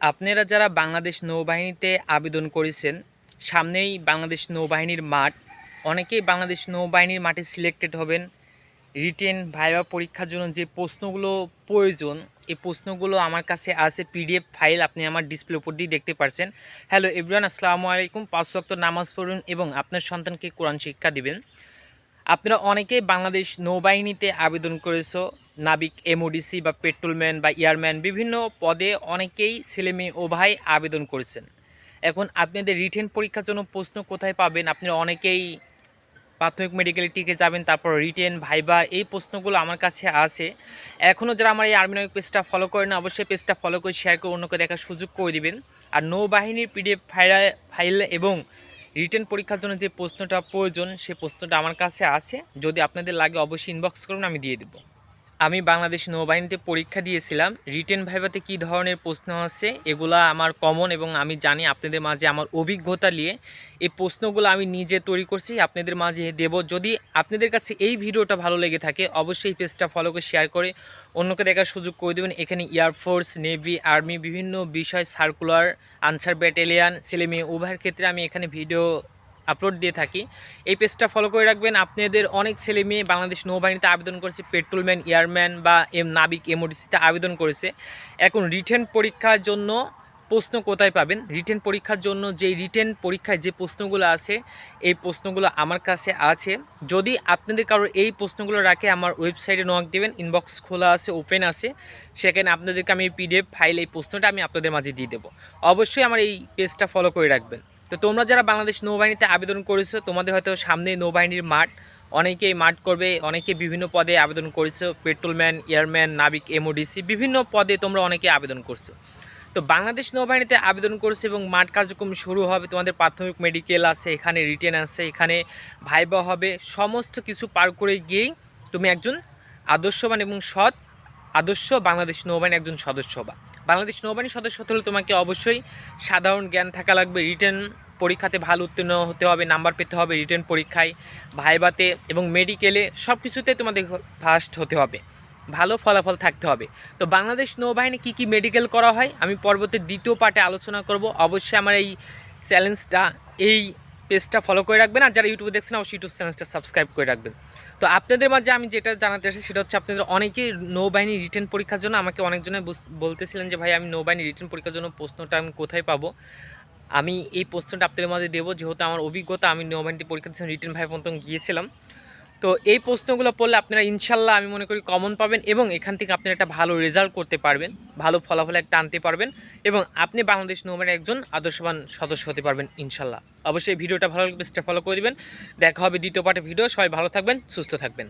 আপনারা যারা বাংলাদেশ নৌবাহিনীতে আবেদন করেছেন, সামনেই বাংলাদেশ নৌবাহিনীর মাঠ। অনেকেই বাংলাদেশ নৌবাহিনীর মাঠে সিলেক্টেড হবেন। রিটেন ভাইবা পরীক্ষার জন্য যে প্রশ্নগুলো প্রয়োজন, এই প্রশ্নগুলো আমার কাছে আছে পিডিএফ ফাইল আপনি আমার ডিসপ্লে উপর দিয়ে দেখতে পাচ্ছেন হ্যালো এভরিওয়ান আসসালামু আলাইকুম। পাঁচ ওয়াক্ত নামাজ পড়ুন এবং আপনার সন্তানকে কোরআন শিক্ষা দিবেন। আপনারা অনেকেই বাংলাদেশ নৌবাহিনীতে আবেদন করেছ নাবিক এমওডিসি বা পেট্রোলম্যান বা এয়ারম্যান বিভিন্ন পদে অনেকেই ছেলে মেয়ে ও ভাই আবেদন করেছেন। এখন আপনাদের রিটেন পরীক্ষার জন্য প্রশ্ন কোথায় পাবেন? আপনারা অনেকেই প্রাথমিক মেডিকেল টিকে যাবেন, তারপর রিটেন ভাইবা এই প্রশ্নগুলো আমার কাছে আছে। এখনও যারা আমার এই আর্মি নামিক পেজটা ফলো করেন অবশ্যই পেজটা ফলো করে শেয়ার করে অন্যকে দেখার সুযোগ করে দিবেন। আর নৌবাহিনীর পিডিএফ ফাইল ফাইল এবং রিটেন পরীক্ষার জন্য যে প্রশ্নটা প্রয়োজন সেই প্রশ্নটা আমার কাছে আছে। যদি আপনাদের লাগে অবশ্যই ইনবক্স করুন, আমি দিয়ে দেবো। আমি বাংলাদেশ নৌবাহিনীতে পরীক্ষা দিয়েছিলাম, রিটেন ভাইভাতে কী ধরনের প্রশ্ন আছে, এগুলা আমার কমন এবং আমি জানি আপনাদের মাঝে আমার অভিজ্ঞতা নিয়ে। এই প্রশ্নগুলো আমি নিজে তৈরি করছি, আপনাদের মাঝে দেব। যদি আপনাদের কাছে এই ভিডিওটা ভালো লেগে থাকে, অবশ্যই এই পেজটা ফলো করে শেয়ার করে অন্যকে দেখার সুযোগ করে দেবেন। এখানে এয়ারফোর্স নেভি আর্মি বিভিন্ন বিষয় সার্কুলার আনসার ব্যাটালিয়ান ছেলে মেয়ে উভয়ের ক্ষেত্রে আমি এখানে ভিডিও আপলোড দিয়ে থাকি। এই পেজটা ফলো করে রাখবেন। আপনাদের অনেক ছেলে মেয়ে বাংলাদেশ নৌবাহিনীতে আবেদন করেছে, পেট্রোলম্যান, এয়ারম্যান বা এম নাবিক এমওডিসিতে আবেদন করেছে। এখন রিটেন পরীক্ষার জন্য প্রশ্ন কোথায় পাবেন? রিটেন পরীক্ষার জন্য যে রিটেন পরীক্ষায় যে প্রশ্নগুলো আছে, এই প্রশ্নগুলো আমার কাছে আছে। যদি আপনাদের কারও এই প্রশ্নগুলো রাখে, আমার ওয়েবসাইটে নক দেবেন ইনবক্স খোলা আছে ওপেন আছে। সেখানে আপনাদেরকে আমি পিডিএফ ফাইল এই প্রশ্নটা আমি আপনাদের মাঝে দিয়ে দেবো। অবশ্যই আমার এই পেজটা ফলো করে রাখবেন। তো তোমরা যারা বাংলাদেশ নৌবাহিনীতে আবেদন করেছ, তোমাদের হয়তো সামনে নৌবাহিনীর মাঠ। অনেকেই মাঠ করবে, অনেকে বিভিন্ন পদে আবেদন করেছ, পেট্রোলম্যান, এয়ারম্যান, নাবিক, এমওডিসি, বিভিন্ন পদে তোমরা অনেকে আবেদন করছ। তো বাংলাদেশ নৌবাহিনীতে আবেদন করছে এবং মাঠ কার্যক্রম শুরু হবে, তোমাদের প্রাথমিক মেডিকেল আছে, এখানে রিটেন আছে, এখানে ভাইবা হবে, সমস্ত কিছু পার করে গিয়েই তুমি একজন আদর্শবান এবং সৎ আদর্শ বাংলাদেশ নৌবাহিনীর একজন সদস্য হবা। বাংলাদেশ নৌবাহিনীর সদস্য হলে তোমাকে অবশ্যই সাধারণ জ্ঞান থাকা লাগবে। রিটার্ন পরীক্ষাতে ভালো উত্তীর্ণ হতে হবে, নাম্বার পেতে হবে রিটার্ন পরীক্ষায়, ভাইবাতে এবং মেডিকেলে সব কিছুতে তোমাদের ফার্স্ট হতে হবে। ভালো ফলাফল থাকতে হবে। তো বাংলাদেশ নৌবাহিনী কী কী মেডিকেল করা হয়? আমি পরবর্তী দ্বিতীয় পার্টে আলোচনা করব। অবশ্যই আমার এই চ্যালেঞ্জটা এই পেজটা ফলো করে রাখবেন। আর যারা ইউটিউবে দেখছেন, অবশ্যই ইউটিউব চ্যানেলটা সাবস্ক্রাইব করে রাখবেন। তো আপনাদের মাঝে আমি যেটা জানাতে আসি সেটা হচ্ছে আপনাদের অনেকেই নৌবাহিনী রিটার্ন পরীক্ষার জন্য আমাকে অনেকজনে বলতেছিলেন যে, ভাই, আমি নৌবাহিনী রিটার্ন পরীক্ষার জন্য প্রশ্নটা আমি কোথায় পাবো? আমি এই প্রশ্নটা আপনাদের মাঝে দেবো। যেহেতু আমার অভিজ্ঞতা, আমি নৌবাহিনীতে পরীক্ষা দিয়েছিলাম রিটার্ন ভাই পর্যন্ত গিয়েছিলাম। তো এই প্রশ্নগুলো পড়লে আপনারা ইনশাল্লাহ, আমি মনে করি কমন পাবেন এবং এখান থেকে আপনারা একটা ভালো রেজাল্ট করতে পারবেন, ভালো ফলাফল একটা আনতে পারবেন এবং আপনি বাংলাদেশ নৌবাহিনীর একজন আদর্শবান সদস্য হতে পারবেন ইনশাল্লাহ। অবশ্যই ভিডিওটা ভালো লাগবে ফলো করে দেবেন। দেখা হবে দ্বিতীয় পার্টে ভিডিও। সবাই ভালো থাকবেন, সুস্থ থাকবেন।